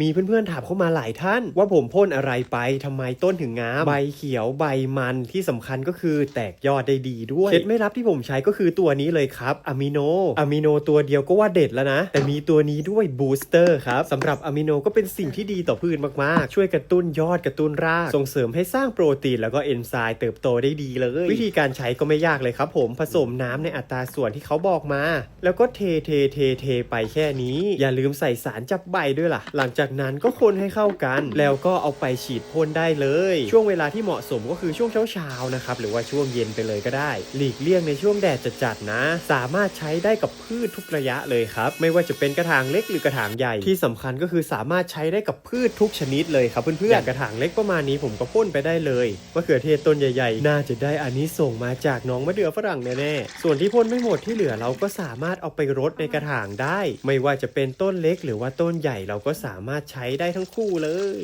มีเพื่อนๆถามเข้ามาหลายท่าน ว่าผมพ่นอะไรไปทำไมต้นถึงงามใบเขียวใบมันที่สำคัญก็คือแตกยอดได้ดีด้วยเคล็ดไม่ลับที่ผมใช้ก็คือตัวนี้เลยครับอะมิโนอะมิโนตัวเดียวก็ว่าเด็ดแล้วนะ แต่มีตัวนี้ด้วยบูสเตอร์ครับสำหรับอะมิโนก็เป็นสิ่งที่ดีต่อพืชมากๆ ช่วยกระตุ้นยอดกระตุ้นราก ส่งเสริมให้สร้างโปรตีนแล้วก็เอนไซม์เติบโตได้ดีเลย วิธีการใช้ก็ไม่ยากเลยครับ ผมผสมน้ำในอัตราส่วนที่เขาบอกมา แล้วก็เทเทเทเทไปแค่นี้ อย่าลืมใส่สารจับใบด้วยล่ะ หลังจากากนั้นก็คนให้เข้ากัน แล้วก็เอาไปฉีดพ่นได้เลย ช่วงเวลาที่เหมาะสมก็คือช่วงเช้าๆนะครับหรือว่าช่วงเย็นไปเลยก็ได้ หลีกเลี่ยงในช่วงแดดจัดๆนะ สามารถใช้ได้กับพืชทุกระยะเลยครับ ไม่ว่าจะเป็นกระถางเล็กหรือกระถางใหญ่ที่สำคัญก็คือสามารถใช้ได้กับพืชทุกชนิดเลยครับเพื่อนๆอย่างกระถางเล็กประมาณนี้ผมก็พ่นไปได้เลยมะเขือเทศต้นใหญ่ๆ น่าจะได้อันนี้ส่งมาจากน้องมะเดื่อฝรั่งแน่ๆส่วนที่พ่นไม่หมดที่เหลือเราก็สามารถเอาไปรดในกระถางได้ ไม่ว่าจะเป็นต้นเล็กหรือว่าต้นใหญ่เราก็สามารถารถใช้ได้ทั้งคู่เลย